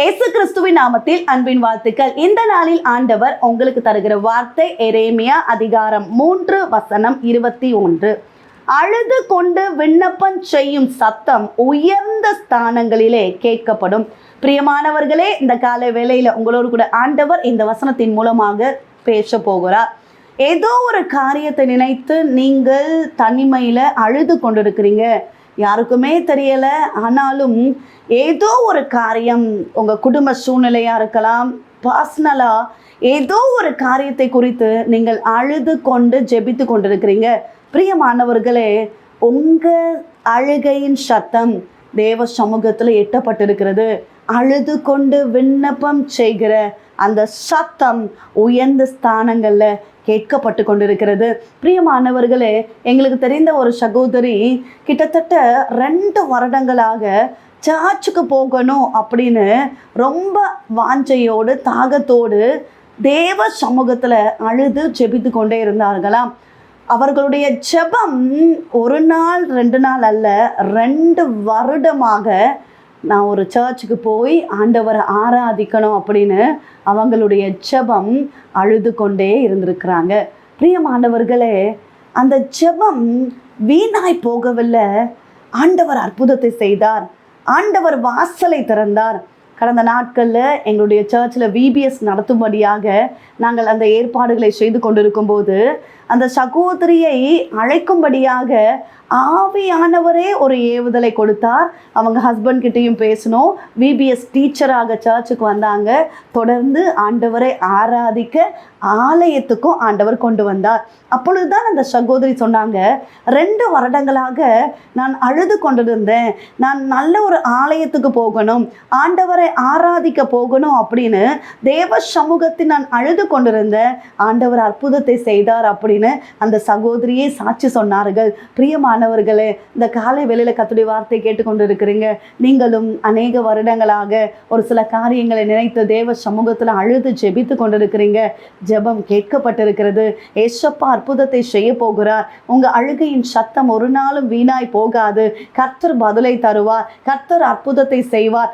இயேசு கிறிஸ்துவின் நாமத்தில் அன்பின் வாழ்த்துக்கள். இந்த நாளில் ஆண்டவர் உங்களுக்கு தருகிற வார்த்தை எரேமியா அதிகாரம் மூன்று வசனம் இருபத்தி ஒன்று. அழுது கொண்டு விண்ணப்பம் செய்யும் சத்தம் உயர்ந்த ஸ்தானங்களிலே கேட்கப்படும். பிரியமானவர்களே இந்த கால வேளையில உங்களோடு கூட ஆண்டவர் இந்த வசனத்தின் மூலமாக பேச போகிறார். ஏதோ ஒரு காரியத்தை நினைத்து நீங்கள் தனிமையில் அழுது கொண்டிருக்கிறீங்க. யாருக்குமே தெரியலை. ஆனாலும் ஏதோ ஒரு காரியம் உங்கள் குடும்ப சூழ்நிலையாக இருக்கலாம் பர்சனலாக ஏதோ ஒரு காரியத்தை குறித்து நீங்கள் அழுது கொண்டு ஜெபித்து கொண்டிருக்கிறீங்க. பிரியமானவர்களே உங்கள் அழுகையின் சத்தம் தேவ சமூகத்தில் எட்டப்பட்டிருக்கிறது. அழுது கொண்டு விண்ணப்பம் செய்கிற அந்த சத்தம் உயர்ந்த ஸ்தானங்களில் கேட்கப்பட்டு கொண்டிருக்கிறது. பிரியமானவர்களே எங்களுக்கு தெரிந்த ஒரு சகோதரி கிட்டத்தட்ட ரெண்டு வருடங்களாக சர்ச்சுக்கு போகணும் அப்படின்னு ரொம்ப வாஞ்சையோடு தாகத்தோடு தேவ சமூகத்தில் அழுது ஜெபித்து கொண்டே இருந்தார்களாம். அவர்களுடைய ஜெபம் ஒரு நாள் ரெண்டு நாள் அல்ல ரெண்டு வருடமாக நான் ஒரு சர்ச்சுக்கு போய் ஆண்டவரை ஆராதிக்கணும் அப்படின்னு அவங்களுடைய ஜெபம் அழுது கொண்டே இருந்திருக்கிறாங்க. பிரியமானவர்களே அந்த ஜெபம் வீணாய் போகவில்லை. ஆண்டவர் அற்புதத்தை செய்தார். ஆண்டவர் வாசலை திறந்தார். கடந்த நாட்களில் எங்களுடைய சர்ச்சில் விபிஎஸ் நடத்தும்படியாக நாங்கள் அந்த ஏற்பாடுகளை செய்து கொண்டிருக்கும் போது அந்த சகோதரியை அழைக்கும்படியாக ஆவியானவரே ஒரு ஏவுதலை கொடுத்தார். அவங்க ஹஸ்பண்ட் கிட்டேயும் பேசணும் விபிஎஸ் டீச்சராக சர்ச்சுக்கு வந்தாங்க. தொடர்ந்து ஆண்டவரை ஆராதிக்க ஆலயத்துக்கும் ஆண்டவர் கொண்டு வந்தார். அப்பொழுதுதான் அந்த சகோதரி சொன்னாங்க ரெண்டு வருடங்களாக நான் அழுது கொண்டிருந்தேன். நான் நல்ல ஒரு ஆலயத்துக்கு போகணும். ஆண்டவரை ஆராதிக்க போகணும் அப்படின்னு தேவ சமூகத்தில் நான் அழுது கொண்டிருந்தேன் ஆண்டவர் அற்புதத்தை செய்தார் அப்படின்னு அந்த சகோதரியே சாட்சி சொன்னார்கள். பிரியமானவர்களே இந்த காலை வேளையில கத்துடைய வார்த்தை கேட்டுக்கொண்டிருக்கிறீங்க. நீங்களும் அநேக வருடங்களாக ஒரு சில காரியங்களை நினைத்து தேவ சமூகத்தில் அழுது ஜெபித்து கொண்டிருக்கிறீங்க. ஜெபம் கேட்கப்பட்டிருக்கிறது. ஏசப்பா அற்புதத்தை செய்ய போகிறார். உங்க அழுகையின் சத்தம் ஒரு நாளும் வீணாய் போகாது. கர்த்தர் பதிலை தருவார். கர்த்தர் அற்புதத்தை செய்வார்.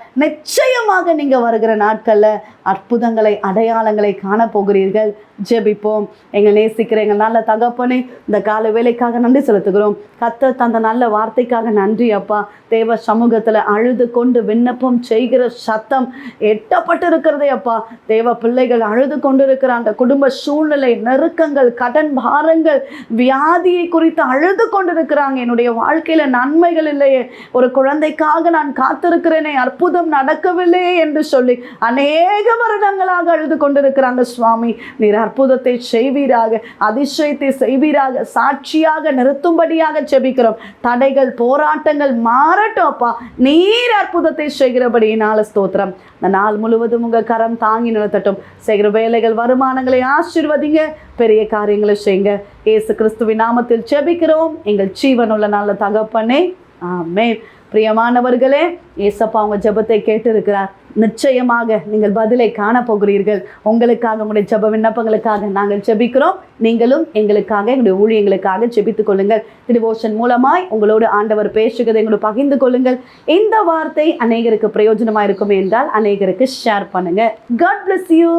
நிச்சயமாக நீங்க வருகிற நாட்களில் அற்புதங்களை அடையாளங்களை காணப்போகிறீர்கள். ஜெபிப்போம். எங்கள் நேசிக்கிற எங்கள் நல்ல தகப்பனே இந்த கால வேலைக்காக நன்றி செலுத்துகிறோம். கத்த தந்த நல்ல வார்த்தைக்காக நன்றி அப்பா. தேவ சமூகத்தில் அழுது கொண்டு விண்ணப்பம் செய்கிற சத்தம் எட்டப்பட்டு இருக்கிறதே அப்பா. தேவ பிள்ளைகள் அழுது கொண்டிருக்கிற அந்த குடும்ப சூழ்நிலை நெருக்கங்கள் கடன் பாரங்கள் வியாதியை குறித்து அழுது கொண்டிருக்கிறாங்க. என்னுடைய வாழ்க்கையில நன்மைகள் இல்லையே. ஒரு குழந்தைக்காக நான் காத்திருக்கிறேனே அற்புதம் நடக்கவில்லையே என்று சொல்லி அநேக வருடங்களாக அழுது கொண்டிருக்கிறாங்க சுவாமி. நிரா அற்புதத்தை செய்வீராக அதிசயத்தை செய்வீராக சாட்சியாக நிறுத்தும்படியாக செபிக்கிறோம் தடைகள் போராட்டங்கள் மாறட்டும் அப்பா. நீர் அற்புதத்தை செய்கிறபடியினால ஸ்தோத்திரம். இந்த நாள் முழுவதும் உங்கள் கரம் தாங்கி நிறுத்தட்டும். செய்கிற வேலைகள் வருமானங்களை ஆசீர்வதிங்க. பெரிய காரியங்களை செய்யுங்க. ஏசு கிறிஸ்துவின் நாமத்தில் செபிக்கிறோம் எங்கள் ஜீவனுள்ள நல்ல தகப்பனே. ஆமே பிரியமானவர்களே ஏசப்பா அவங்க ஜெபத்தை கேட்டு இருக்கிறார் நிச்சயமாக நீங்கள் பதிலை காணப்போகிறீர்கள். உங்களுக்காக உங்களுடைய ஜெப விண்ணப்பங்களுக்காக நாங்கள் ஜெபிக்கிறோம். நீங்களும் எங்களுக்காக எங்களுடைய ஊழியங்களுக்காக ஜெபித்துக் கொள்ளுங்கள். டிவோஷன் மூலமாய் உங்களோடு ஆண்டவர் பேசுகிறதை எங்களோட பகிர்ந்து கொள்ளுங்கள். இந்த வார்த்தை அநேகருக்கு பிரயோஜனமாக இருக்கும் என்றால் அநேகருக்கு ஷேர் பண்ணுங்கள் காட் பிளஸ் யூ